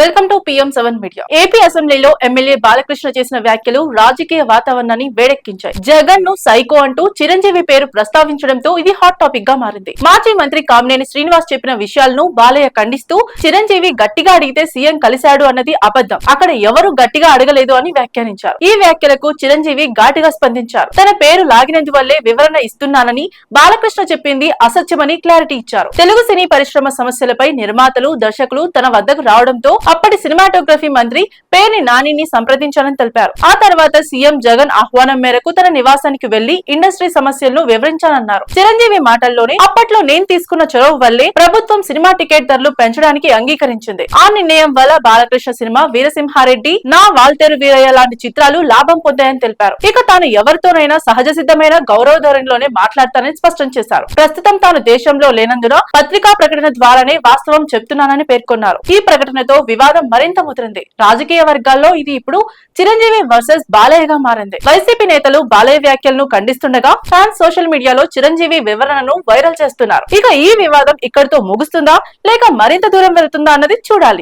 Welcome to PM seven media. AP అసెంబ్లీలో MLA Balakrishna చేసిన వ్యాఖ్యలు రాజకీయ వాతావరణాన్ని వేడెక్కించాయి. జగన్ను సైకో అంటూ చిరంజీవి పేరు ప్రస్తావించడంతో ఇది హాట్ టాపిక్గా మారింది. మాజీ మంత్రి కామినేని శ్రీనివాస్ చెప్పిన విషయాలను బాలయ్య ఖండిస్తూ చిరంజీవి గట్టిగా అడిగితే సీఎం కలిశాడు అన్నది అబద్ధం. అక్కడ ఎవరు గట్టిగా అడగలేదు అని వ్యాఖ్యానించారు. ఈ వ్యాఖ్యలకు చిరంజీవి ఘాటుగా స్పందించారు. తన పేరు లాగినందువల్లే వివరణ ఇస్తున్నానని బాలకృష్ణ చెప్పింది అసత్యమని క్లారిటీ ఇచ్చారు. తెలుగు సినీ పరిశ్రమ సమస్యలపై నిర్మాతలు దర్శకులు తన వద్దకు రావడంతో అప్పటి సినిమాటోగ్రఫీ మంత్రి పేర్ని నానిని సంప్రదించాలని తెలిపారు. ఆ తర్వాత సీఎం జగన్ ఆహ్వానం మేరకు తన నివాసానికి వెళ్ళి ఇండస్ట్రీ సమస్యలను వివరించాలన్నారు. చిరంజీవి మాటల్లోనే అప్పట్లో నేను తీసుకున్న చొరవ వల్లే ప్రభుత్వం సినిమా టికెట్ ధరలు పెంచడానికి అంగీకరించింది. ఆ నిర్ణయం వల్ల బాలకృష్ణ సినిమా వీరసింహారెడ్డి నా వాల్తేరు వీరయ్య లాంటి చిత్రాలు లాభం పొందాయని తెలిపారు. ఇక తాను ఎవరితోనైనా సహజ సిద్ధమైన గౌరవ ధోరణిలోనే మాట్లాడతానని స్పష్టం చేశారు. ప్రస్తుతం తాను దేశంలో లేనందున పత్రికా ప్రకటన ద్వారానే వాస్తవం చెప్తున్నానని పేర్కొన్నారు. ఈ ప్రకటనతో వివాదం మరింత ముదిరింది. రాజకీయ వర్గాల్లో ఇది ఇప్పుడు చిరంజీవి వర్సెస్ బాలయ్యగా మారింది. వైసీపీ నేతలు బాలయ్య వ్యాఖ్యలను ఖండిస్తుండగా ఫ్యాన్స్ సోషల్ మీడియాలో చిరంజీవి వివరణను వైరల్ చేస్తున్నారు. ఇక ఈ వివాదం ఇక్కడితో ముగుస్తుందా లేక మరింత దూరం వెళ్తుందా అన్నది చూడాలి.